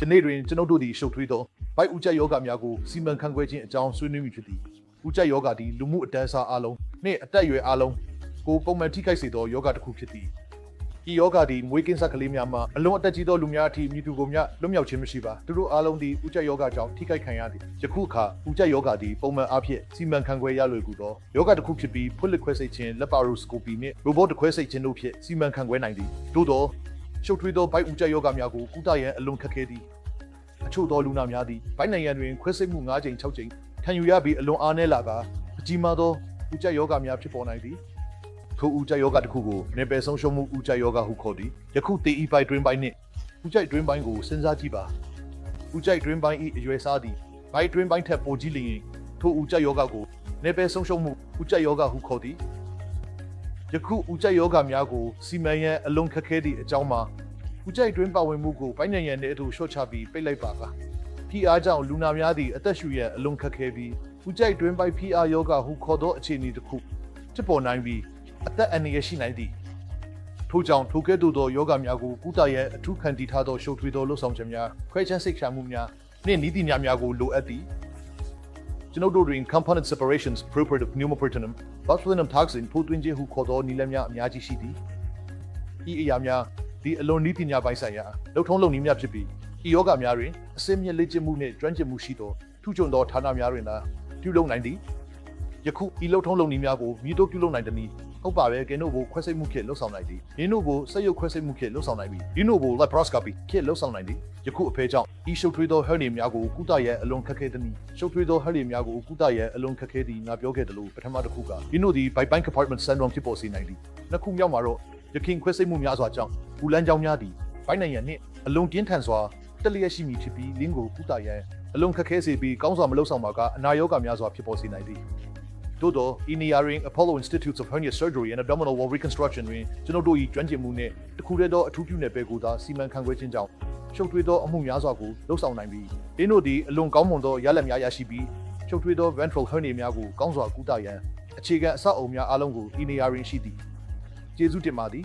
ယနေ့တွင်ကျွန်ုပ်တို့သည်ရှုပ်ထွေးသောဘိုက်ဥကြက်ယောဂများကိုစီမံခန့်ခွဲခြင်းအကြောင်းဆွေးနွေးမိဖြစ်သည်ဥကြက်ယောဂသည်လူမှုအတန်းစားအလုံးနှင့်အသက်အရွယ်အလုံးကိုပုံမှန်ထိခိုက်စေသောယောဂတစ်ခုဖြစ်သည်ဤယောဂသည်မွေးကင်းစက်ကလေးများမှအလွန်အသက်ကြီးသောလူများအထိမြည်သူကိုများလွတ်မြောက်ခြင်းမရှိပါသူတို့အားလုံးသည်ဥကြက်ယောဂကြောင့်ထိခိုက်ခံရသည်ယခုအခါဥကြက်ယောဂသည်ပုံမှန်အားဖြင့်စီမံခန့်ခွဲရလွယ်ကူသောယောဂတစ်ခုဖြစ်ပြီးဖွင့်လှစ်ခွဲစိတ်ခြင်းလက်ပါရိုစကိုပီနှင့်ရိုဘတ်ခွဲစိတ်ခြင်းတို့ဖြင့်စီမံခန့်ခွဲနိုင်သည်သို့သော ရှုပ်ထွေးသောဘိုက်ဥကြက်ယောဂများကိုကုသရန်အလွန်ခက်ခဲသည်အချို့သောလူနာများသည်ဘိုင်းနိုင်ငံတွင်ခွဲစိတ်မှု9ကြိမ်6ကြိမ်ခံယူရပြီးအလွန်အားနည်းလာကအကြီးမားသောဥကြယောဂများဖြစ်ပေါ်နိုင်သည်ထိုဥကြယောဂတစ်ခုကိုနေပယ်ဆုံးရှုံးမှုဥကြယောဂဟုခေါ်သည်ယခုတေဤပိုက်တွင်ပိုင်းနှင့်ဥကြိုက်တွင်ပိုင်းကိုစဉ်းစားကြည့်ပါဥကြိုက်တွင်ပိုင်း၏အရွယ်စားသည်ဘိုက်တွင်ပိုင်းထက်ပိုကြီးလျင်ထိုဥကြယောဂကိုနေပယ်ဆုံးရှုံးမှုဥကြယောဂဟုခေါ်သည် ယခုဥကြယောဂများကိုစီမံရန်အလွန်ခက်ခဲသည့်အကြောင်းမှာဦးကြိုက်တွင်းပါဝင်မှုကိုပိုင်းညံရံတဲ့အတူရှော့ချပြီးပိတ်လိုက်ပါက။ PR ကြောင့်လူနာများသည့်အသက်ရှူရန်အလွန်ခက်ခဲပြီးဦးကြိုက်တွင်းပိုက် PR ယောဂဟုခေါ်သောအခြေအနေတစ်ခုဖြစ်ပေါ်နိုင်ပြီးအသက်အန္တရာယ်ရှိနိုင်သည်။ထို့ကြောင့်ထိုကဲ့သို့သောယောဂများကိုကုသရန်အထူးခံတည်ထားသောရှုပ်ထွေးသောလှုပ်ဆောင်ချက်များခွဲခြားစိတ်ချမှုများနှင့်ဤသည့်များများကိုလိုအပ်သည်။ကျွန်ုပ်တို့တွင် component separations appropriate of pneumoperitoneum botulinum toxin ထိုးသွင်းခြင်းဟုခေါ်သောနည်းလမ်းများအများကြီးရှိသည်။ဤအရာများဒီအလွန်နည်းပညာပိုင်းဆိုင်ရာလှုပ်ထုံးလုပ်နည်းများဖြစ်ပြီးဤယောဂများတွင်အစင်းမြင့်လေ့ကျင့်မှုနှင့်ကျွမ်းကျင်မှုရှိသောထူးချွန်သောဌာနများတွင်သာပြုလုပ်နိုင်သည်ယခုဤလှုပ်ထုံးလုပ်နည်းများကိုမြည်တို့ပြုလုပ်နိုင်သည်။ဟုတ်ပါပဲကင်တို့ကိုခွဲစိတ်မှုခေတ်လှုပ်ဆောင်နိုင်သည်။ရင်းတို့ကိုစက်ရုပ်ခွဲစိတ်မှုခေတ်လှုပ်ဆောင်နိုင်ပြီးရင်းတို့ကို laparoscopy ခေတ်လှုပ်ဆောင်နိုင်သည်။ ယခုအဖေကြောင့်ဤရှုပ်ထွေးသောဟဲ့နေများကိုကုသရန်အလွန်ခက်ခဲသည်။ရှုပ်ထွေးသောဟဲ့နေများကိုကုသရန်အလွန်ခက်ခဲသည်ငါပြောခဲ့သလိုပထမတစ်ခုကရင်းတို့သည် bypass compartment syndrome ဖြစ်ပေါ်စေနိုင်သည်။နှစ်ခုမြောက်မှာတော့ယခင်ခွဲစိတ်မှုများစွာကြောင့်ဘူလန်းကြောင်းများသည်ဘိုင်းနိုင်ငံနှင့်အလွန်ပြင်းထန်စွာတက်လျက်ရှိမည်ဖြစ်ပြီးလင်းကိုကုသရန်အလွန်ခက်ခဲစေပြီးကောင်းစွာမလုပ်ဆောင်ပါကအနာရောဂါများစွာဖြစ်ပေါ်စေနိုင်သည်သို့သောဤနေရာတွင် Apollo Institutes of Hernia Surgery and Abdominal Wall Reconstruction တွင်ကျွန်ုပ်တို့၏ကျွမ်းကျင်မှုနှင့်တခုတည်းသောအထူးပြုနယ်ပယ်ကိုသာစီမံခန့်ခွဲခြင်းကြောင့် ရှုပ်ထွေးသောအမှုများစွာကိုလှုပ်ဆောင်နိုင်ပြီးလင်းတို့သည်အလွန်ကောင်းမွန်သောရလဒ်များရရှိပြီးရှုပ်ထွေးသော ventral hernia များကိုကောင်းစွာကုသရန်အခြေခံအဆောက်အအုံများအားလုံးကိုဤနေရာတွင်ရှိသည်ကျေးဇူးတင်ပါသည်